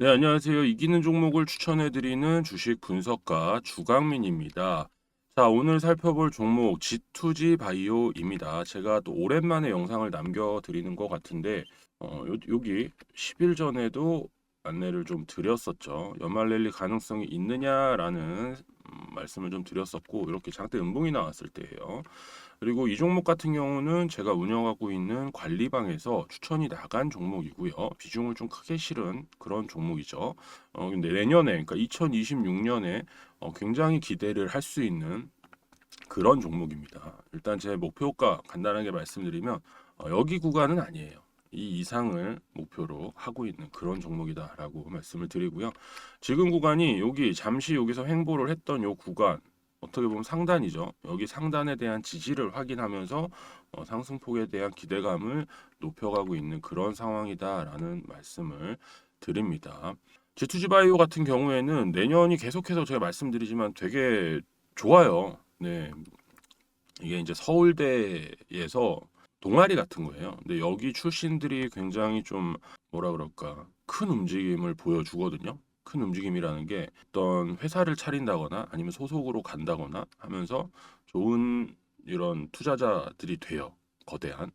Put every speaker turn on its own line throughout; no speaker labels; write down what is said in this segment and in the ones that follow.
네, 안녕하세요. 이기는 종목을 추천해드리는 주식 분석가 주강민입니다. 자, 오늘 살펴볼 종목 G2G 바이오입니다. 제가 또 오랜만에 영상을 남겨드리는 것 같은데, 어, 요, 여기 10일 전에도 안내를 좀 드렸었죠. 연말 랠리 가능성이 있느냐라는 음, 말씀을 좀 드렸었고, 이렇게 장대 음봉이 나왔을 때예요. 그리고 이 종목 같은 경우는 제가 운영하고 있는 관리방에서 추천이 나간 종목이고요. 비중을 좀 크게 실은 그런 종목이죠. 어, 근데 내년에, 그러니까 2026년에 어, 굉장히 기대를 할 수 있는 그런 종목입니다. 일단 제 목표가 간단하게 말씀드리면 어, 여기 구간은 아니에요. 이 이상을 목표로 하고 있는 그런 종목이다라고 말씀을 드리고요. 지금 구간이 여기 잠시 여기서 횡보를 했던 요 구간 어떻게 보면 상단이죠. 여기 상단에 대한 지지를 확인하면서 어, 상승폭에 대한 기대감을 높여가고 있는 그런 상황이다라는 말씀을 드립니다. G2G 바이오 같은 경우에는 내년이 계속해서 제가 말씀드리지만 되게 좋아요. 네. 이게 이제 서울대에서 동아리 같은 거예요. 근데 여기 출신들이 굉장히 좀 뭐라 그럴까 큰 움직임을 보여주거든요. 큰 움직임이라는 게 어떤 회사를 차린다거나 아니면 소속으로 간다거나 하면서 좋은 이런 투자자들이 돼요. 거대한.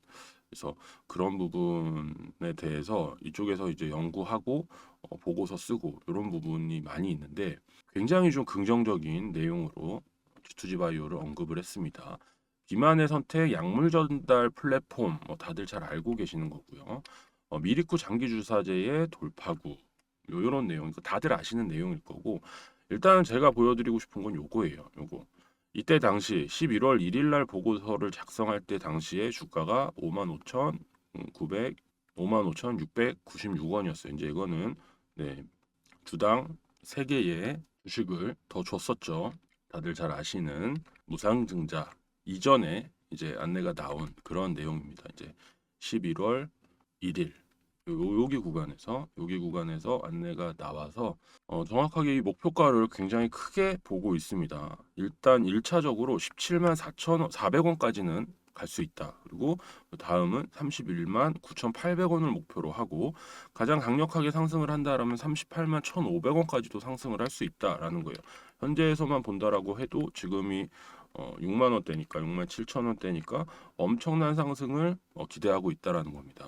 그래서 그런 부분에 대해서 이쪽에서 이제 연구하고 어, 보고서 쓰고 이런 부분이 많이 있는데 굉장히 좀 긍정적인 내용으로 G2G 바이오를 언급을 했습니다. 비만의 선택 약물 전달 플랫폼 뭐 다들 잘 알고 계시는 거고요. 어, 미리쿠 장기 주사제의 돌파구 요 요런 내용 이거 다들 아시는 내용일 거고 일단 제가 보여드리고 싶은 건 요거예요. 요거 이때 당시 11월 1일 날 보고서를 작성할 때 당시에 주가가 55,900 55,696원이었어요. 이제 이거는 네, 주당 3개의 주식을 더 줬었죠. 다들 잘 아시는 무상증자 이전에 이제 안내가 나온 그런 내용입니다. 이제 11월 1일 요, 여기 구간에서 여기 구간에서 안내가 나와서 어, 정확하게 이 목표가를 굉장히 크게 보고 있습니다. 일단 1차적으로 17만 4천 400원까지는 갈 수 있다. 그리고 다음은 31만 9,800원을 목표로 하고 가장 강력하게 상승을 한다라면 38만 1,500원까지도 상승을 할 수 있다라는 거예요. 현재에서만 본다라고 해도 지금이 어, 6만 원대니까 6만 7천 원대니까 엄청난 상승을 어, 기대하고 있다라는 겁니다.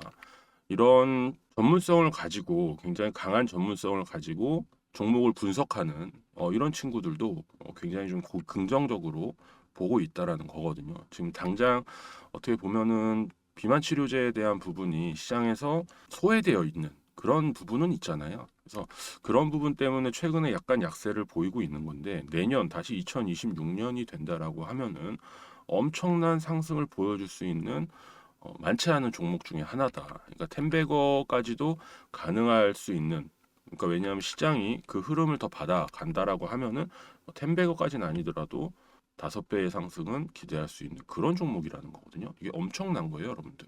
이런 전문성을 가지고 굉장히 강한 전문성을 가지고 종목을 분석하는 어, 이런 친구들도 어, 굉장히 좀 고- 긍정적으로 보고 있다라는 거거든요. 지금 당장 어떻게 보면은 비만 치료제에 대한 부분이 시장에서 소외되어 있는 그런 부분은 있잖아요. 그래서 그런 부분 때문에 최근에 약간 약세를 보이고 있는 건데 내년 다시 2026년이 된다라고 하면은 엄청난 상승을 보여줄 수 있는 어, 많지 않은 종목 중에 하나다. 그러니까 텐베거까지도 가능할 수 있는 그러니까 왜냐하면 시장이 그 흐름을 더 받아 간다라고 하면은 뭐 텐베거까지는 아니더라도 다섯 배의 상승은 기대할 수 있는 그런 종목이라는 거거든요. 이게 엄청난 거예요, 여러분들.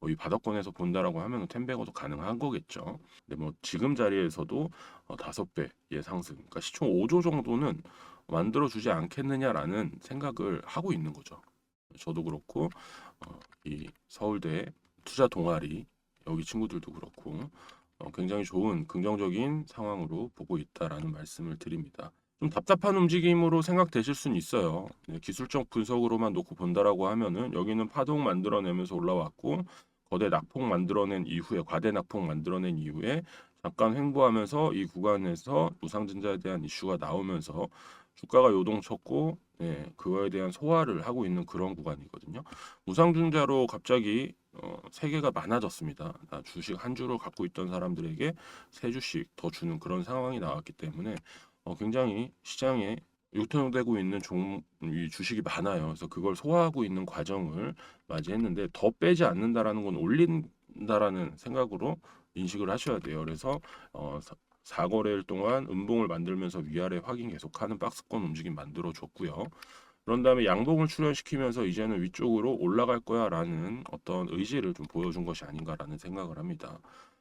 뭐 이 바닥권에서 본다라고 하면 텐베거도 가능한 거겠죠. 근데 뭐 지금 자리에서도 어, 다섯 배의 상승, 그러니까 시총 5조 정도는 만들어 주지 않겠느냐라는 생각을 하고 있는 거죠. 저도 그렇고 어, 이 서울대 투자 동아리 여기 친구들도 그렇고 어, 굉장히 좋은 긍정적인 상황으로 보고 있다라는 말씀을 드립니다. 좀 답답한 움직임으로 생각되실 수는 있어요. 네, 기술적 분석으로만 놓고 본다라고 하면은 여기는 파동 만들어내면서 올라왔고 거대 낙폭 만들어낸 이후에 과대 낙폭 만들어낸 이후에 잠깐 횡보하면서 이 구간에서 무상증자에 대한 이슈가 나오면서 주가가 요동쳤고 예, 그거에 대한 소화를 하고 있는 그런 구간이거든요. 무상증자로 갑자기 어, 세 개가 많아졌습니다. 나 주식 한 주를 갖고 있던 사람들에게 세 주씩 더 주는 그런 상황이 나왔기 때문에 어, 굉장히 시장에 유통되고 있는 종, 이 주식이 많아요. 그래서 그걸 소화하고 있는 과정을 맞이했는데 더 빼지 않는다라는 건 올린다라는 생각으로 인식을 하셔야 돼요. 그래서 어, 4거래일 동안 음봉을 만들면서 위아래 확인 계속하는 박스권 움직임 만들어 줬고요. 그런 다음에 양봉을 출현시키면서 이제는 위쪽으로 올라갈 거야라는 어떤 의지를 좀 보여준 것이 아닌가라는 생각을 합니다.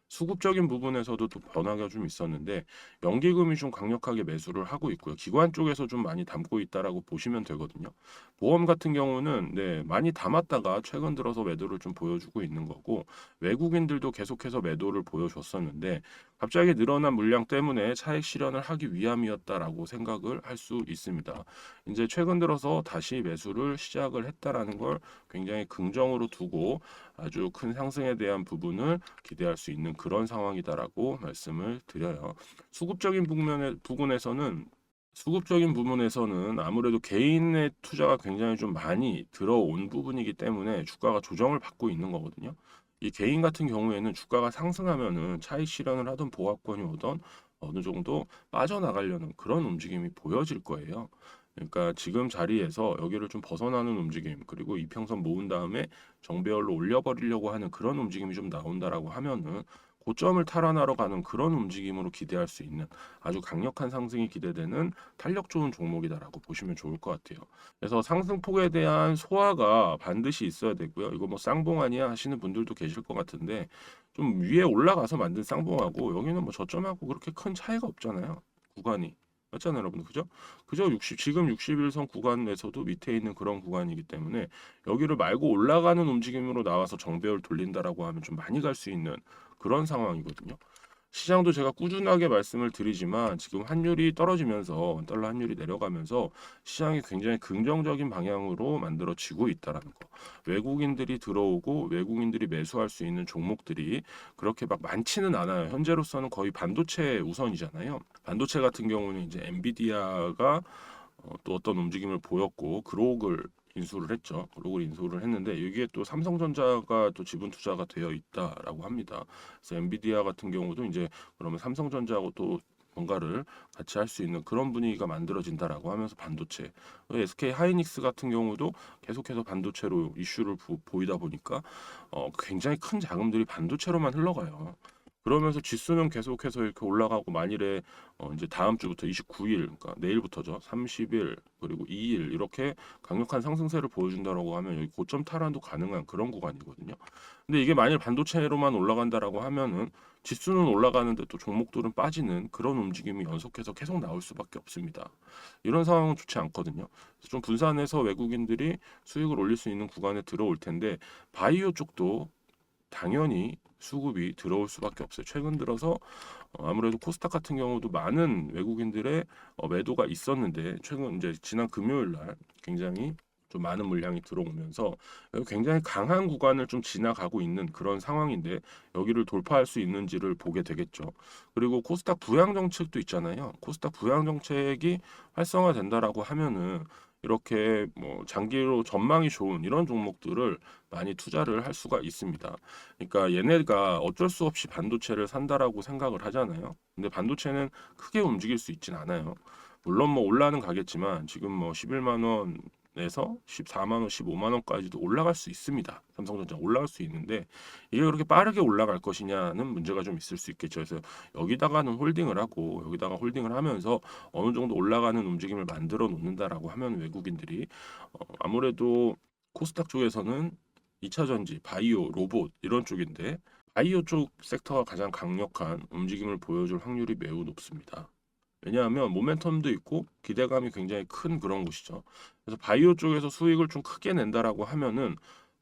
수급적인 부분에서도 또 변화가 좀 있었는데 연기금이 좀 강력하게 매수를 하고 있고요. 기관 쪽에서 좀 많이 담고 있다라고 보시면 되거든요. 보험 같은 경우는 네, 많이 담았다가 최근 들어서 매도를 좀 보여주고 있는 거고 외국인들도 계속해서 매도를 보여줬었는데 갑자기 늘어난 물량 때문에 차익 실현을 하기 위함이었다라고 생각을 할 수 있습니다. 이제 최근 들어서 다시 매수를 시작을 했다라는 걸 굉장히 긍정으로 두고 아주 큰 상승에 대한 부분을 기대할 수 있는 그런 상황이다라고 말씀을 드려요. 수급적인 부분에, 부분에서는 수급적인 부분에서는 아무래도 개인의 투자가 굉장히 좀 많이 들어온 부분이기 때문에 주가가 조정을 받고 있는 거거든요. 이 개인 같은 경우에는 주가가 상승하면은 차익 실현을 하던 보합권이 오던 어느 정도 빠져나가려는 그런 움직임이 보여질 거예요. 그러니까 지금 자리에서 여기를 좀 벗어나는 움직임 그리고 이평선 모은 다음에 정배열로 올려버리려고 하는 그런 움직임이 좀 나온다라고 하면은 고점을 탈환하러 가는 그런 움직임으로 기대할 수 있는 아주 강력한 상승이 기대되는 탄력 좋은 종목이다라고 보시면 좋을 것 같아요. 그래서 상승폭에 대한 소화가 반드시 있어야 되고요. 이거 뭐 쌍봉 아니야 하시는 분들도 계실 것 같은데 좀 위에 올라가서 만든 쌍봉하고 여기는 뭐 저점하고 그렇게 큰 차이가 없잖아요. 구간이. 맞잖아요, 여러분. 그죠? 그저 60 지금 61선 구간에서도 밑에 있는 그런 구간이기 때문에 여기를 말고 올라가는 움직임으로 나와서 정배열 돌린다라고 하면 좀 많이 갈 수 있는 그런 상황이거든요. 시장도 제가 꾸준하게 말씀을 드리지만 지금 환율이 떨어지면서 달러 환율이 내려가면서 시장이 굉장히 긍정적인 방향으로 만들어지고 있다라는 거. 외국인들이 들어오고 외국인들이 매수할 수 있는 종목들이 그렇게 막 많지는 않아요. 현재로서는 거의 반도체 우선이잖아요. 반도체 같은 경우는 이제 엔비디아가 어, 또 어떤 움직임을 보였고 그록을 인수를 했죠. 그록을 인수를 했는데 여기에 또 삼성전자가 또 지분 투자가 되어 있다라고 합니다. 그래서 엔비디아 같은 경우도 이제 그러면 삼성전자하고 또 뭔가를 같이 할 수 있는 그런 분위기가 만들어진다라고 하면서 반도체 SK 하이닉스 같은 경우도 계속해서 반도체로 이슈를 부, 보이다 보니까 어, 굉장히 큰 자금들이 반도체로만 흘러가요. 그러면서 지수는 계속해서 이렇게 올라가고 만일에 어 이제 다음 주부터 29일 그러니까 내일부터죠. 30일 그리고 2일 이렇게 강력한 상승세를 보여준다라고 하면 여기 고점 탈환도 가능한 그런 구간이거든요. 근데 이게 만일 반도체로만 올라간다라고 하면은 지수는 올라가는데 또 종목들은 빠지는 그런 움직임이 연속해서 계속 나올 수밖에 없습니다. 이런 상황은 좋지 않거든요. 좀 분산해서 외국인들이 수익을 올릴 수 있는 구간에 들어올 텐데 바이오 쪽도 당연히 수급이 들어올 수밖에 없어요. 최근 들어서 어, 아무래도 코스닥 같은 경우도 많은 외국인들의 어, 매도가 있었는데 최근 이제 지난 금요일 날 굉장히 좀 많은 물량이 들어오면서 굉장히 강한 구간을 좀 지나가고 있는 그런 상황인데 여기를 돌파할 수 있는지를 보게 되겠죠. 그리고 코스닥 부양 정책도 있잖아요. 코스닥 부양 정책이 활성화된다라고 하면은 이렇게 뭐 장기로 전망이 좋은 이런 종목들을 많이 투자를 할 수가 있습니다. 그러니까 얘네가 어쩔 수 없이 반도체를 산다라고 생각을 하잖아요. 근데 반도체는 크게 움직일 수 있진 않아요. 물론 뭐 올라는 가겠지만 지금 뭐 11만 원 에서 14만 원, 15만 원까지도 올라갈 수 있습니다. 삼성전자 올라갈 수 있는데 이게 그렇게 빠르게 올라갈 것이냐는 문제가 좀 있을 수 있겠죠. 그래서 여기다가는 홀딩을 하고 여기다가 홀딩을 하면서 어느 정도 올라가는 움직임을 만들어 놓는다라고 하면 외국인들이 어, 아무래도 코스닥 쪽에서는 2차 전지, 바이오, 로봇 이런 쪽인데 바이오 쪽 섹터가 가장 강력한 움직임을 보여줄 확률이 매우 높습니다. 왜냐하면 모멘텀도 있고 기대감이 굉장히 큰 그런 곳이죠. 그래서 바이오 쪽에서 수익을 좀 크게 낸다라고 하면은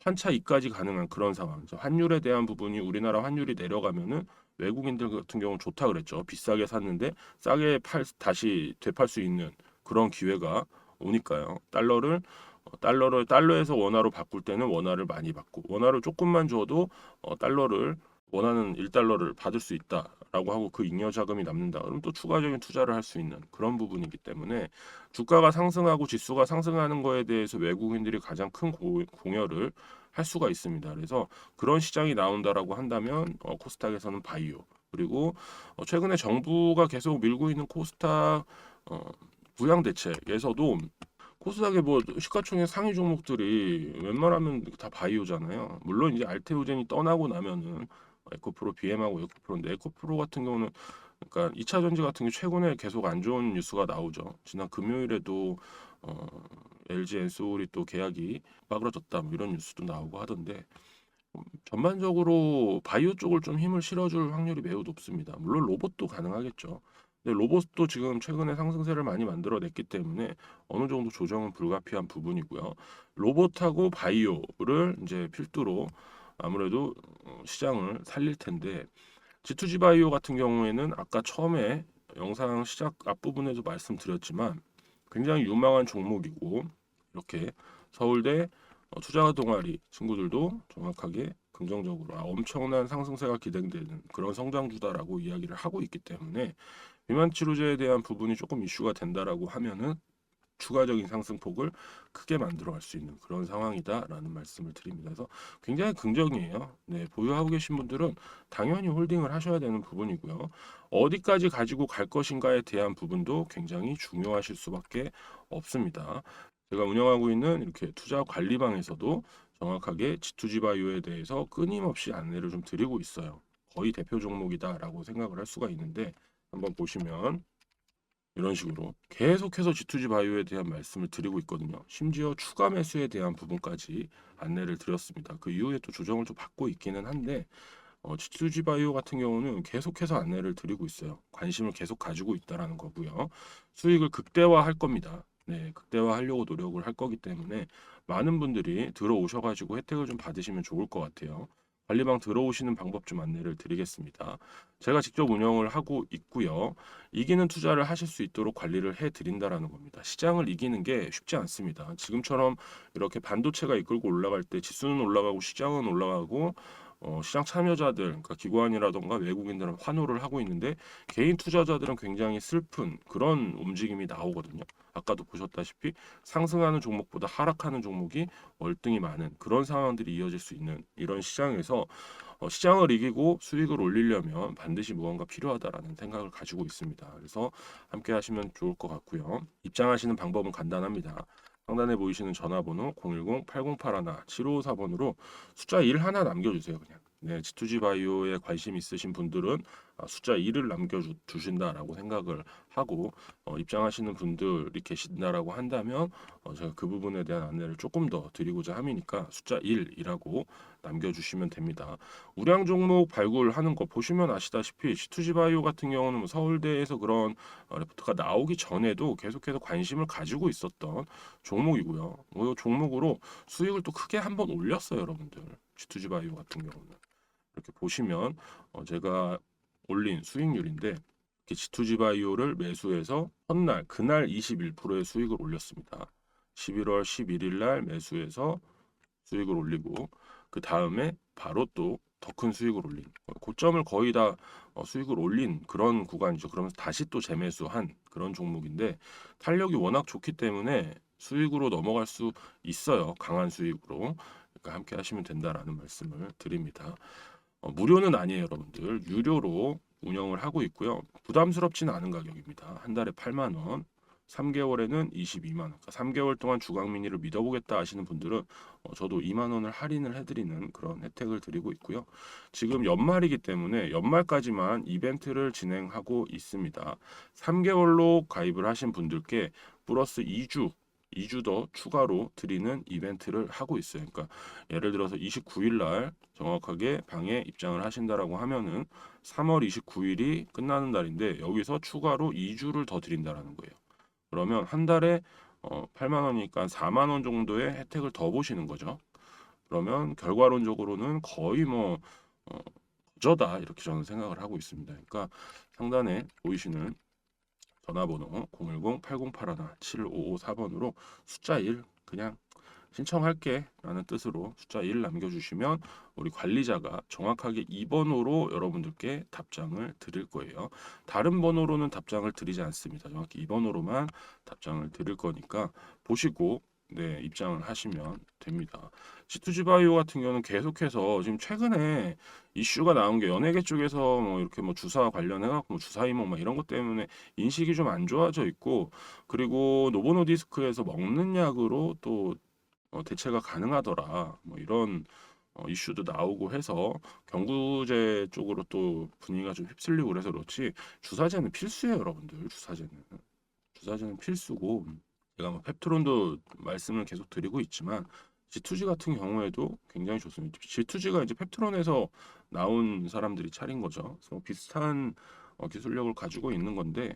환차 이까지 가능한 그런 상황. 환율에 대한 부분이 우리나라 환율이 내려가면은 외국인들 같은 경우는 좋다 그랬죠. 비싸게 샀는데 싸게 팔 다시 되팔 수 있는 그런 기회가 오니까요. 달러를 어, 달러를 달러에서 원화로 바꿀 때는 원화를 많이 받고 원화를 조금만 줘도 어, 달러를 원하는 1달러를 받을 수 있다 라고 하고 그 잉여 자금이 남는다. 그럼 또 추가적인 투자를 할 수 있는 그런 부분이기 때문에 주가가 상승하고 지수가 상승하는 거에 대해서 외국인들이 가장 큰 고, 공여를 할 수가 있습니다. 그래서 그런 시장이 나온다라고 한다면 어, 코스닥에서는 바이오 그리고 어, 최근에 정부가 계속 밀고 있는 코스닥 어, 부양 대책에서도 코스닥의 뭐 시가총액 상위 종목들이 웬만하면 다 바이오잖아요. 물론 이제 알테오젠이 떠나고 나면은 에코프로 BM하고 에코프로인데 에코프로 같은 경우는 그러니까 2차 전지 같은 게 최근에 계속 안 좋은 뉴스가 나오죠. 지난 금요일에도 어, LG 엔솔이 또 계약이 빠그러졌다 뭐 이런 뉴스도 나오고 하던데 음, 전반적으로 바이오 쪽을 좀 힘을 실어줄 확률이 매우 높습니다. 물론 로봇도 가능하겠죠. 근데 로봇도 지금 최근에 상승세를 많이 만들어냈기 때문에 어느 정도 조정은 불가피한 부분이고요. 로봇하고 바이오를 이제 필두로 아무래도 어, 시장을 살릴 텐데 G2G 바이오 같은 경우에는 아까 처음에 영상 시작 앞부분에도 말씀드렸지만 굉장히 유망한 종목이고 이렇게 서울대 어, 투자 동아리 친구들도 정확하게 긍정적으로 아, 엄청난 상승세가 기대되는 그런 성장주다라고 이야기를 하고 있기 때문에 비만 치료제에 대한 부분이 조금 이슈가 된다라고 하면은 추가적인 상승폭을 크게 만들어 갈 수 있는 그런 상황이다라는 말씀을 드립니다. 그래서 굉장히 긍정이에요. 네, 보유하고 계신 분들은 당연히 홀딩을 하셔야 되는 부분이고요. 어디까지 가지고 갈 것인가에 대한 부분도 굉장히 중요하실 수밖에 없습니다. 제가 운영하고 있는 이렇게 투자 관리방에서도 정확하게 G2G 바이오에 대해서 끊임없이 안내를 좀 드리고 있어요. 거의 대표 종목이다라고 생각을 할 수가 있는데 한번 보시면 이런 식으로 계속해서 G2G 바이오에 대한 말씀을 드리고 있거든요. 심지어 추가 매수에 대한 부분까지 안내를 드렸습니다. 그 이후에 또 조정을 좀 받고 있기는 한데 어, G2G 바이오 같은 경우는 계속해서 안내를 드리고 있어요. 관심을 계속 가지고 있다라는 거고요. 수익을 극대화할 겁니다. 네, 극대화하려고 노력을 할 거기 때문에 많은 분들이 들어오셔가지고 혜택을 좀 받으시면 좋을 것 같아요. 관리방 들어오시는 방법 좀 안내를 드리겠습니다. 제가 직접 운영을 하고 있고요. 이기는 투자를 하실 수 있도록 관리를 해 드린다라는 겁니다. 시장을 이기는 게 쉽지 않습니다. 지금처럼 이렇게 반도체가 이끌고 올라갈 때 지수는 올라가고 시장은 올라가고 어, 시장 참여자들, 그러니까 기관이라던가 외국인들은 환호를 하고 있는데 개인 투자자들은 굉장히 슬픈 그런 움직임이 나오거든요. 아까도 보셨다시피 상승하는 종목보다 하락하는 종목이 월등히 많은 그런 상황들이 이어질 수 있는 이런 시장에서 어, 시장을 이기고 수익을 올리려면 반드시 무언가 필요하다라는 생각을 가지고 있습니다. 그래서 함께 하시면 좋을 것 같고요. 입장하시는 방법은 간단합니다. 상단에 보이시는 전화번호 010-8081-7554번으로 숫자 1 하나 남겨주세요. 그냥. 네, G2G 바이오에 관심 있으신 분들은 아, 숫자 1을 남겨주신다라고 생각을 하고 어, 입장하시는 분들이 계신다라고 한다면 어, 제가 그 부분에 대한 안내를 조금 더 드리고자 함이니까 숫자 1이라고 남겨주시면 됩니다. 우량 종목 발굴하는 거 보시면 아시다시피 G2G 바이오 같은 경우는 뭐 서울대에서 그런 어, 레포트가 나오기 전에도 계속해서 관심을 가지고 있었던 종목이고요. 뭐 종목으로 수익을 또 크게 한번 올렸어요, 여러분들. G2G 바이오 같은 경우는 이렇게 보시면 어, 제가 올린 수익률인데 이렇게 G2G 바이오를 매수해서 첫날 그날 21%의 수익을 올렸습니다. 11월 11일 날 매수해서 수익을 올리고 그 다음에 바로 또 더 큰 수익을 올린 어, 고점을 거의 다 어, 수익을 올린 그런 구간이죠. 그러면서 다시 또 재매수한 그런 종목인데 탄력이 워낙 좋기 때문에 수익으로 넘어갈 수 있어요. 강한 수익으로. 그러니까 함께 하시면 된다라는 말씀을 드립니다. 어, 무료는 아니에요, 여러분들. 유료로 운영을 하고 있고요. 부담스럽지는 않은 가격입니다. 한 달에 8만 원, 3개월에는 22만 원. 그러니까 3개월 동안 주광미니를 믿어보겠다 하시는 분들은 어, 저도 2만 원을 할인을 해드리는 그런 혜택을 드리고 있고요. 지금 연말이기 때문에 연말까지만 이벤트를 진행하고 있습니다. 3개월로 가입을 하신 분들께 플러스 2주 2주 더 추가로 드리는 이벤트를 하고 있어요. 그러니까 예를 들어서 29일 날 정확하게 방에 입장을 하신다라고 하면은 3월 29일이 끝나는 날인데 여기서 추가로 2주를 더 드린다라는 거예요. 그러면 한 달에 어, 8만 원이니까 4만 원 정도의 혜택을 더 보시는 거죠. 그러면 결과론적으로는 거의 뭐 어, 저다 이렇게 저는 생각을 하고 있습니다. 그러니까 상단에 보이시는 전화번호 010-8081-7554번으로 숫자 1 그냥 신청할게 라는 뜻으로 숫자 1 남겨주시면 우리 관리자가 정확하게 2번호로 여러분들께 답장을 드릴 거예요. 다른 번호로는 답장을 드리지 않습니다. 정확히 2번호로만 답장을 드릴 거니까 보시고 네, 입장을 하시면 됩니다. G2G 바이오 같은 경우는 계속해서 지금 최근에 이슈가 나온 게 연예계 쪽에서 뭐 이렇게 뭐 주사 관련해 갖고 뭐 주사 이목 막 이런 것 때문에 인식이 좀 안 좋아져 있고 그리고 노보노디스크에서 먹는 약으로 또 어, 대체가 가능하더라. 뭐 이런 어, 이슈도 나오고 해서 경구제 쪽으로 또 분위기가 좀 휩쓸리고 그래서 그렇지 주사제는 필수예요, 여러분들. 주사제는 주사제는 필수고 제가 뭐 펩트론도 말씀을 계속 드리고 있지만 G2G 같은 경우에도 굉장히 좋습니다. G2G가 이제 펩트론에서 나온 사람들이 차린 거죠. 그래서 뭐 비슷한 어, 기술력을 가지고 있는 건데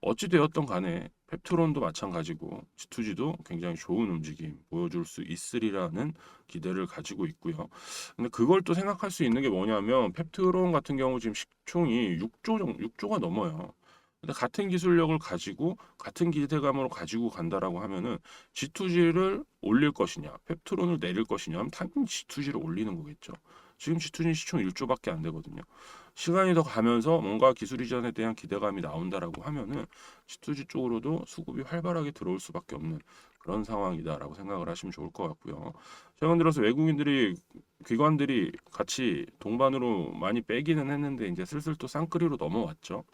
어찌 되었던 간에 펩트론도 마찬가지고 G2G도 굉장히 좋은 움직임 보여줄 수 있으리라는 기대를 가지고 있고요. 근데 그걸 또 생각할 수 있는 게 뭐냐면 펩트론 같은 경우 지금 시총이 6조 정 6조가 넘어요. 근데 같은 기술력을 가지고 같은 기대감으로 가지고 간다라고 하면은 G2G를 올릴 것이냐, 펩트론을 내릴 것이냐 하면 당연히 G2G를 올리는 거겠죠. 지금 G2G 시총 1조밖에 안 되거든요. 시간이 더 가면서 뭔가 기술 이전에 대한 기대감이 나온다라고 하면은 G2G 쪽으로도 수급이 활발하게 들어올 수밖에 없는 그런 상황이다라고 생각을 하시면 좋을 것 같고요. 최근 들어서 외국인들이 기관들이 같이 동반으로 많이 빼기는 했는데 이제 슬슬 또 쌍끌이로 넘어왔죠.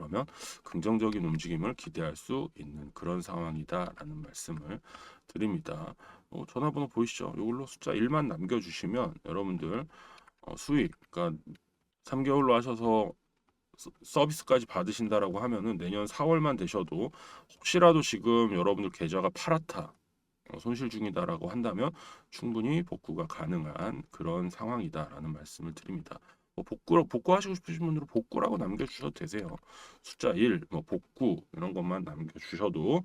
그러면 긍정적인 움직임을 기대할 수 있는 그런 상황이다라는 말씀을 드립니다. 어, 전화번호 보이시죠? 이걸로 숫자 1만 남겨주시면 여러분들 어, 수익, 그러니까 3개월로 하셔서 서- 서비스까지 받으신다라고 하면은 내년 4월만 되셔도 혹시라도 지금 여러분들 계좌가 파랗다, 어, 손실 중이다라고 한다면 충분히 복구가 가능한 그런 상황이다라는 말씀을 드립니다. 뭐 복구 복구하시고 싶으신 분들은 복구라고 남겨주셔도 되세요. 숫자 1, 뭐 복구 이런 것만 남겨주셔도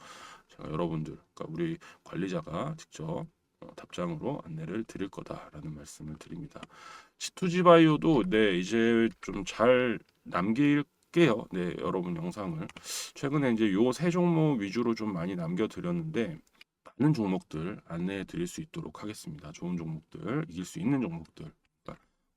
제가 여러분들, 그러니까 우리 관리자가 직접 어, 답장으로 안내를 드릴 거다라는 말씀을 드립니다. C2G 바이오도 네 이제 좀 잘 남길게요. 네 여러분 영상을 최근에 이제 요 세 종목 위주로 좀 많이 남겨드렸는데 많은 종목들 안내해 드릴 수 있도록 하겠습니다. 좋은 종목들, 이길 수 있는 종목들.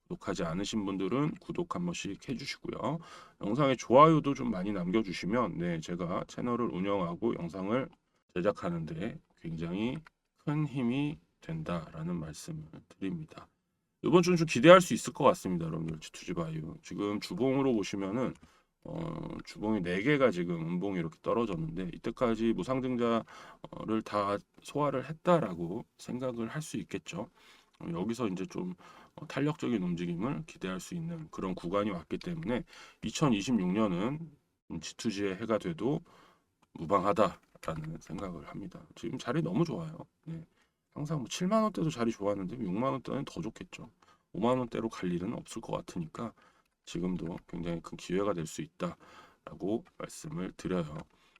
구독하지 않으신 분들은 구독 한 번씩 해주시고요. 영상에 좋아요도 좀 많이 남겨주시면 네 제가 채널을 운영하고 영상을 제작하는데 굉장히 큰 힘이 된다라는 말씀을 드립니다. 이번 주는 좀 기대할 수 있을 것 같습니다, 여러분들. G2G 바이오 지금 주봉으로 보시면은 어, 주봉이 4개가 지금 음봉이 이렇게 떨어졌는데 이때까지 무상증자를 다 소화를 했다라고 생각을 할 수 있겠죠. 어, 여기서 이제 좀 어, 탄력적인 움직임을 기대할 수 있는 그런 구간이 왔기 때문에 2026년은 G2G의 해가 돼도 무방하다라는 생각을 합니다. 지금 자리 너무 좋아요. 네. 항상 뭐 7만 원대도 자리 좋았는데 6만 원대는 더 좋겠죠. 5만 원대로 갈 일은 없을 것 같으니까 지금도 굉장히 큰 기회가 될 수 있다라고 말씀을 드려요.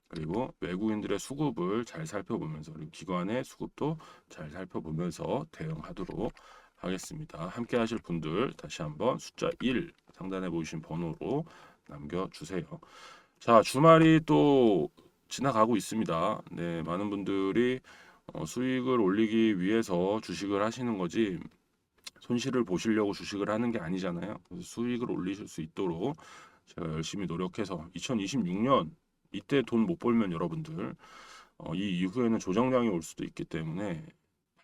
그리고 외국인들의 수급을 잘 살펴보면서 그리고 기관의 수급도 잘 살펴보면서 대응하도록 하겠습니다. 함께 하실 분들 다시 한번 숫자 1 상단에 보이신 번호로 남겨주세요. 자, 주말이 또 지나가고 있습니다. 네, 많은 분들이 어, 수익을 올리기 위해서 주식을 하시는 거지 손실을 보시려고 주식을 하는 게 아니잖아요. 수익을 올리실 수 있도록 제가 열심히 노력해서 2026년 이때 돈 못 벌면 여러분들 어, 이 이후에는 조정량이 올 수도 있기 때문에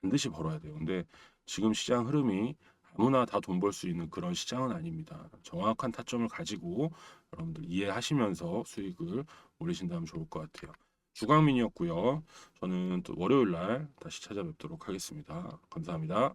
반드시 벌어야 돼요. 근데 지금 시장 흐름이 아무나 다 돈 벌 수 있는 그런 시장은 아닙니다. 정확한 타점을 가지고 여러분들 이해하시면서 수익을 올리신다면 좋을 것 같아요. 주강민이었고요. 저는 또 월요일 날 다시 찾아뵙도록 하겠습니다. 감사합니다.